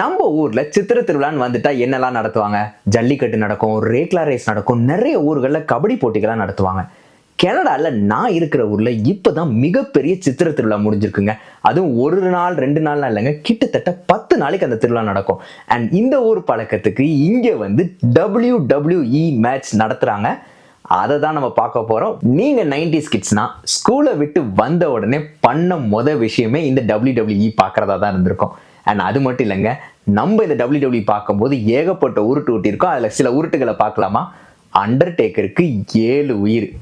நம்ம ஊர்ல சித்திர திருவிழான்னு வந்துட்டா என்னெல்லாம் நடத்துவாங்க? ஜல்லிக்கட்டு நடக்கும் ரேக்லா ரேஸ் நடக்கும் நிறைய ஊர்களில் கபடி போட்டிகள்லாம் நடத்துவாங்க. கனடாவில் நான் இருக்கிற ஊரில் இப்போ தான் மிகப்பெரிய சித்திர திருவிழா முடிஞ்சிருக்குங்க. அதுவும் ஒரு நாள் ரெண்டு நாள்லாம் இல்லைங்க. கிட்டத்தட்ட பத்து நாளைக்கு அந்த திருவிழா நடக்கும். அண்ட் இந்த ஊர் பழக்கத்துக்கு இங்கே வந்து டபிள்யூ டபிள்யூஇ மேட்ச் நடத்துகிறாங்க அதை தான் நம்ம பார்க்க போகிறோம் நீங்கள் நைன்டிஸ் கிட்ஸ்னால் ஸ்கூலை விட்டு வந்த உடனே பண்ண முத விஷயமே இந்த டபிள்யூ டபிள்யூஇ பார்க்குறதா தான் இருந்திருக்கும். அண்ட் அது மட்டும் இல்லைங்க நம்ம இந்த டபிள்யூ டபிள்யூ பார்க்கும்போது ஏகப்பட்ட உருட்டு ஊட்டியிருக்கோம் அதில் சில உருட்டுகளை பார்க்கலாமா? அண்டர்டேக்கருக்கு ஏழு உயிர்.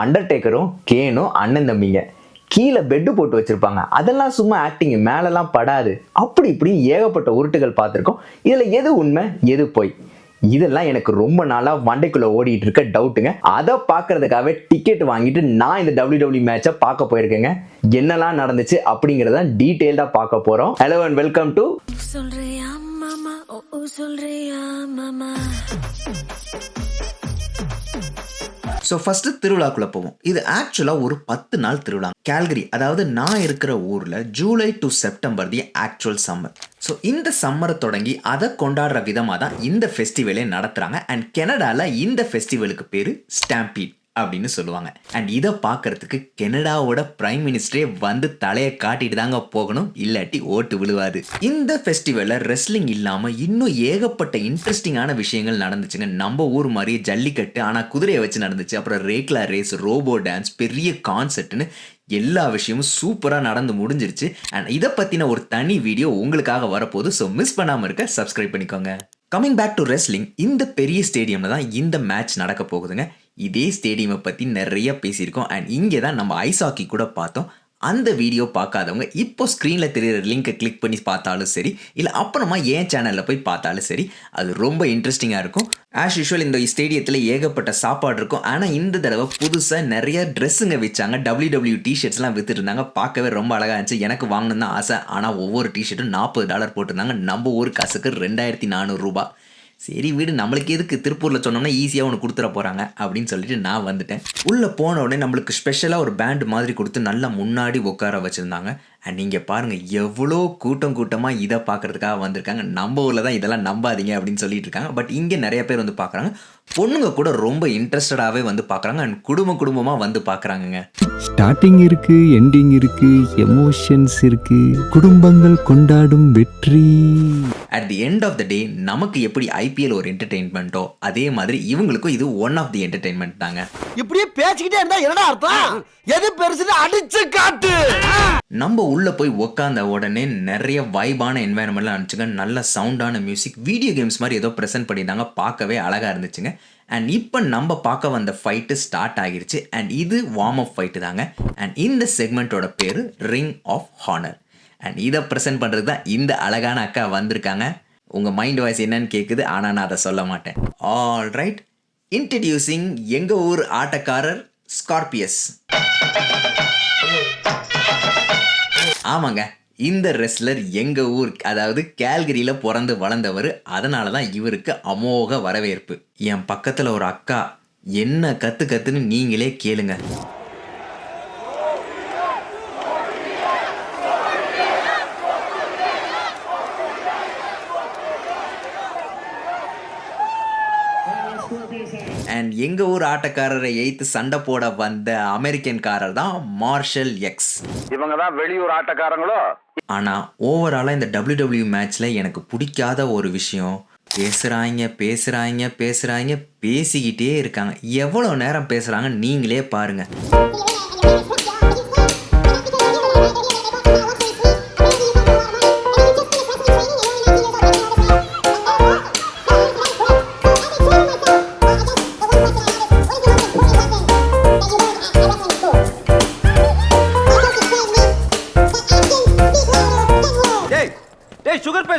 அண்டர்டேக்கரும் கேனும் அண்ணன் தம்பிங்க. கீழே பெட்டு போட்டு வச்சுருப்பாங்க. அதெல்லாம் சும்மா ஆக்டிங் மேலெல்லாம் படாது. அப்படி இப்படி ஏகப்பட்ட உருட்டுகள் பார்த்துருக்கோம். இதில் எது உண்மை? எது பொய்? இதெல்லாம் எனக்கு ரொம்ப நாளாக மண்டைக்குள்ள ஓடிட்டு இருக்க டவுட்டுங்க அதை பார்க்கறதுக்காகவே டிக்கெட் வாங்கிட்டு நான் இந்த டபிள்யூ டபிள்யூ மேட்சை பார்க்க போயிருக்கேங்க. என்னெல்லாம் நடந்துச்சு அப்படிங்கறத டீட்டெயில்டாக பார்க்க போகிறோம் ஹலோ அண்ட் வெல்கம் டு சொல்றியா மாமா? ஓ சொல்றியா மாமா? ஸோ ஃபர்ஸ்ட் திருவிழாக்குள்ள போவோம். இது ஆக்சுவலாக ஒரு பத்து நாள் திருவிழா. கேல்கரி அதாவது நான் இருக்கிற ஊரில் July to September the actual summer so இந்த சம்மரை தொடங்கி அதை கொண்டாடுற விதமாக தான் இந்த ஃபெஸ்டிவலே நடத்துகிறாங்க அண்ட் கெனடாவில் இந்த ஃபெஸ்டிவலுக்கு பேர் ஸ்டாம்பீட் அப்படின்னு சொல்லுவாங்க. அண்ட் இதை பார்க்கறதுக்கு கெனடாவோட பிரைம் மினிஸ்டரே வந்து தலையை காட்டிட்டு தாங்க போகணும் இல்லாட்டி ஓட்டு விழுவாது. இந்த ஃபெஸ்டிவலில் ரெஸ்லிங் இல்லாமல் இன்னும் ஏகப்பட்ட இன்ட்ரெஸ்டிங்கான விஷயங்கள் நடந்துச்சுங்க. நம்ம ஊர் மாதிரியே ஜல்லிக்கட்டு ஆனால் குதிரையை வச்சு நடந்துச்சு. அப்புறம் ரேக்லா ரேஸ் ரோபோ டான்ஸ் பெரிய கான்செர்ட்னு எல்லா விஷயமும் சூப்பராக நடந்து முடிஞ்சிருச்சு. அண்ட் இதை பற்றின ஒரு தனி வீடியோ உங்களுக்காக வரப்போகுது. ஸோ மிஸ் பண்ணாமல் இருக்க சப்ஸ்கிரைப் பண்ணிக்கோங்க. கமிங் பேக் டு ரெஸ்லிங் இந்த பெரிய ஸ்டேடியமில் தான் இந்த மேட்ச் நடக்க போகுதுங்க. இதே ஸ்டேடியமை பற்றி நிறைய பேசியிருக்கோம். அண்ட் இங்கே தான் நம்ம ஐஸ் ஹாக்கி கூட பார்த்தோம். அந்த வீடியோ பார்க்காதவங்க இப்போ ஸ்க்ரீனில் தெரியுற லிங்க்கை கிளிக் பண்ணி பார்த்தாலும் சரி இல்லை அப்புறமா என் சேனலில் போய் பார்த்தாலும் சரி அது ரொம்ப இன்ட்ரெஸ்டிங்காக இருக்கும். ஆஸ் யூஷுவல் இந்த ஸ்டேடியத்தில் ஏகப்பட்ட சாப்பாடு இருக்கும். ஆனால் இந்த தடவை புதுசாக நிறைய ட்ரெஸ்ஸுங்க வச்சாங்க. டபிள்யூ டபிள்யூ டிஷர்ட்ஸ்லாம் வித்துட்டு இருந்தாங்க. பார்க்கவே ரொம்ப அழகாக இருந்துச்சு. எனக்கு வாங்கணும் தான் ஆசை. ஆனால் ஒவ்வொரு டிஷர்ட்டும் நாற்பது டாலர் போட்டிருந்தாங்க. நம்ம ஒரு காசுக்கு ரெண்டாயிரத்தி நானூறுரூபா சரி வீடு நம்மளுக்கு எதுக்கு திருப்பூரில் சொன்னோம்னா ஈஸியாக ஒன்று கொடுத்துட போகிறாங்க அப்படின்னு சொல்லிட்டு நான் வந்துட்டேன். உள்ளே போன உடனே நம்மளுக்கு ஸ்பெஷலாக ஒரு பேண்ட் மாதிரி கொடுத்து நல்லா முன்னாடி உட்கார வச்சுருந்தாங்க. அண்ட் நீங்கள் பாருங்கள் எவ்வளோ கூட்டம் கூட்டமாக இதை பார்க்கறதுக்காக வந்திருக்காங்க. நம்ம ஊரில் தான் இதெல்லாம் நம்பாதீங்க அப்படின்னு சொல்லிட்டு இருக்காங்க பட் இங்கே நிறைய பேர் வந்து பார்க்குறாங்க பொண்ணுங்க கூட ரொம்ப இன்ட்ரெஸ்டடாகவே வந்து பார்க்குறாங்க அண்ட் குடும்ப குடும்பமாக வந்து பார்க்குறாங்கங்க ஸ்டார்டிங் இருக்கு எண்டிங் இருக்கு எமோஷன்ஸ் இருக்கு. குடும்பங்கள் கொண்டாடும் வெற்றி. At the end of the day நமக்கு எப்படி ஐபிஎல் ஒரு என்டர்டெயின்மெண்ட்டோ அதே மாதிரி இவங்களுக்கும் இது ஒன் ஆஃப் தி என்டர்டெயின்மெண்ட் தாங்க. இப்படியே பேசிக்கிட்டே இருந்தா என்னடா அர்த்தம்? எது பெருசுன்னு அடிச்சு காட்டு. நம்ம உள்ளே போய் உக்காந்த உடனே நிறைய வைபான என்வாயன்மெண்ட்லாம் அனுப்பிச்சுங்க. நல்ல சவுண்டான மியூசிக் வீடியோ கேம்ஸ் மாதிரி ஏதோ ப்ரெசென்ட் பண்ணியிருந்தாங்க. பார்க்கவே அழகாக இருந்துச்சுங்க. அண்ட் இப்போ நம்ம பார்க்க வந்த ஃபைட்டு ஸ்டார்ட் ஆகிருச்சு. அண்ட் இது வார்ம் அப் ஃபைட்டு தாங்க. அண்ட் இந்த செக்மெண்ட்டோட பேர் ரிங் ஆஃப் ஹானர் அண்ட் இதை ப்ரெசென்ட் பண்ணுறது தான் இந்த அழகான அக்கா வந்திருக்காங்க. உங்கள் மைண்ட் வாய்ஸ் என்னன்னு கேட்குது ஆனால் நான் அதை சொல்ல மாட்டேன். ஆல் ரைட் இன்ட்ரடியூசிங் எங்கள் ஊர் ஆட்டக்காரர் ஸ்கார்பியஸ் ஆமாங்க. இந்த ரெஸ்லர் எங்க ஊர் அதாவது கேல்கரியில பிறந்து வளர்ந்தவர் அதனால தான் இவருக்கு அமோக வரவேற்பு. என் பக்கத்துல ஒரு அக்கா என்ன கத்து கத்துன்னு நீங்களே கேளுங்க. அண்ட் எங்க ஊர் ஆட்டக்காரரை எய்த்து சண்டை போட வந்த அமெரிக்கன்காரர் தான் மார்ஷல் எக்ஸ் இவங்க தான் வெளியூர் ஆட்டக்காரங்களோ? ஆனால் ஓவராலாக இந்த டபிள்யூ மேட்ச்சில் எனக்கு பிடிக்காத ஒரு விஷயம் பேசுகிறாங்க பேசுகிறாங்க பேசுகிறாங்க பேசிக்கிட்டே இருக்காங்க. எவ்வளோ நேரம் பேசுகிறாங்க நீங்களே பாருங்க.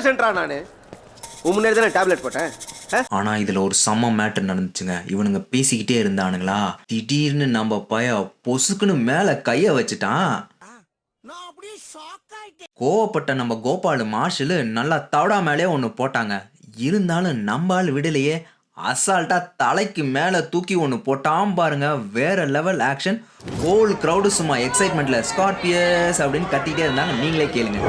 பேஷண்ட்ரா நான். உன் முன்னாடி தானே டேப்லெட் போட்டேன். ஆனா இதுல ஒரு செம்ம மேட்டர் நடந்துச்சுங்க. இவனுங்க பேசிக்கிட்டே இருந்தானுங்களா? திடீர்னு நம்ம பய பொசுக்குன்னு மேல கையை வச்சுட்டான். கோவப்பட்ட நம்ம கோபால் மார்ஷலு நல்லா தவடா மேலே ஒன்று போட்டாங்க. இருந்தாலும் நம்மால் விடலையே. அசால்ட்டா தலைக்கு மேலே தூக்கி ஒன்று போட்டாம் பாருங்க. வேற லெவல் ஆக்ஷன் ஹோல் க்ரௌடு சும்மா எக்ஸைட்மெண்ட்ல ஸ்கார்பியஸ் அப்படின்னு கத்திட்டே இருந்தாங்க. நீங்களே கேளுங்க.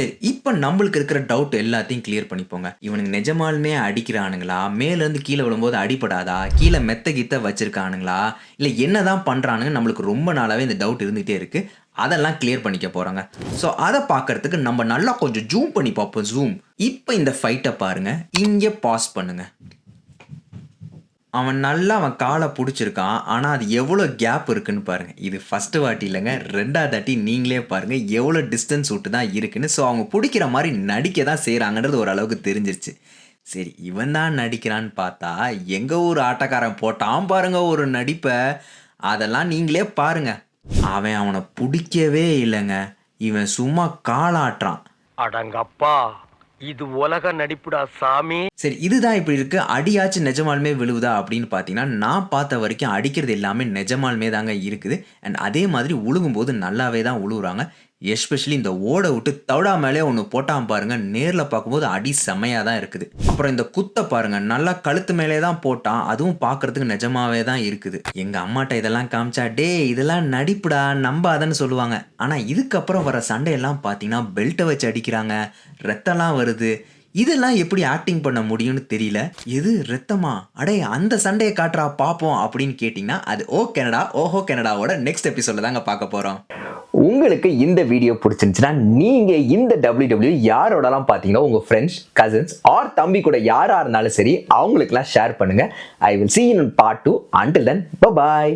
சரி இப்போ நம்மளுக்கு இருக்கிற டவுட் எல்லாத்தையும் கிளியர் பண்ணிப்போங்க. இவனுங்க நிஜமாலுமே அடிக்கிறானுங்களா? மேலேருந்து கீழே விழும்போது அடிபடாதா? கீழே மெத்த கித்த வச்சிருக்கானுங்களா? இல்லை என்னதான் பண்ணுறானுங்க நம்மளுக்கு ரொம்ப நாளாகவே இந்த டவுட் இருந்துகிட்டே இருக்கு. அதெல்லாம் கிளியர் பண்ணிக்க போகிறாங்க ஸோ அதை பார்க்கறதுக்கு நம்ம நல்லா கொஞ்சம் ஜூம் பண்ணி பார்ப்போம் ஜூம் இப்போ இந்த ஃபைட்டை பாருங்க. இங்கே பாஸ் பண்ணுங்கள் அவன் நல்லா அவன் காலை பிடிச்சிருக்கான் ஆனால் அது எவ்வளோ கேப் இருக்குன்னு பாருங்கள் இது ஃபஸ்ட்டு வாட்டி இல்லைங்க ரெண்டாவது வாட்டி நீங்களே பாருங்கள் எவ்வளோ டிஸ்டன்ஸ் விட்டு தான் இருக்குன்னு. ஸோ அவங்க பிடிக்கிற மாதிரி நடிக்க தான் செய்கிறாங்கன்றது ஓரளவுக்கு தெரிஞ்சிருச்சு. சரி இவன் தான் நடிக்கிறான்னு பார்த்தா எங்கள் ஊர் ஆட்டக்காரன் போட்டான் பாருங்க ஒரு நடிப்பை. அதெல்லாம் நீங்களே பாருங்க. அவன் அவனை பிடிக்கவே இல்லைங்க. இவன் சும்மா காலாட்டுறான். அடங்கப்பா. இது உலக நடிப்புடா சாமி. சரி இதுதான் இப்படி இருக்கு. அடியாச்சும் நிஜமாலுமே விழுவுதா அப்படின்னு பார்த்தீங்கன்னா நான் பார்த்த வரைக்கும் அடிக்கிறது எல்லாமே நிஜமாலுமே தாங்க இருக்குது. அண்ட் அதே மாதிரி உழுகும்போது நல்லாவே தான் உழுவுறாங்க. எஸ்பெஷலி இந்த ஓடை விட்டு தவடா மேலே ஒன்று போட்டான் பாருங்க. நேரில் பார்க்கும்போது அடி செமையாக தான் இருக்குது. அப்புறம் இந்த குத்தை பாருங்க நல்லா கழுத்து மேலே தான் போட்டான். அதுவும் பார்க்கறதுக்கு நிஜமாவே தான் இருக்குது. எங்கள் அம்மாட்ட இதெல்லாம் காமிச்சா டே இதெல்லாம் நடிப்புடா நம்பாதன்னு சொல்லுவாங்க. ஆனால் இதுக்கப்புறம் வர சண்டையெல்லாம் பார்த்தீங்கன்னா பெல்ட்டை வச்சு அடிக்கிறாங்க. ரத்தம்லாம் வருது. இதெல்லாம் எப்படி ஆக்டிங் பண்ண முடியும்னு தெரியல. எது ரத்தமா? அடே அந்த சண்டையை காட்டுறா பார்ப்போம் அப்படின்னு கேட்டிங்கன்னா அது ஓ கனடா ஓஹோ கனடாவோட நெக்ஸ்ட் எபிசோட தாங்க பார்க்க போகிறோம் உங்களுக்கு இந்த வீடியோ பிடிச்சிருந்துச்சுன்னா நீங்க இந்த டபிள்யூ யாரோடலாம் பார்த்தீங்கன்னா உங்க ஃப்ரெண்ட்ஸ் கசின்ஸ் ஆர் தம்பி கூட யாரா இருந்தாலும் சரி அவங்களுக்குலாம் ஷேர் பண்ணுங்க. I will see in part two until then bye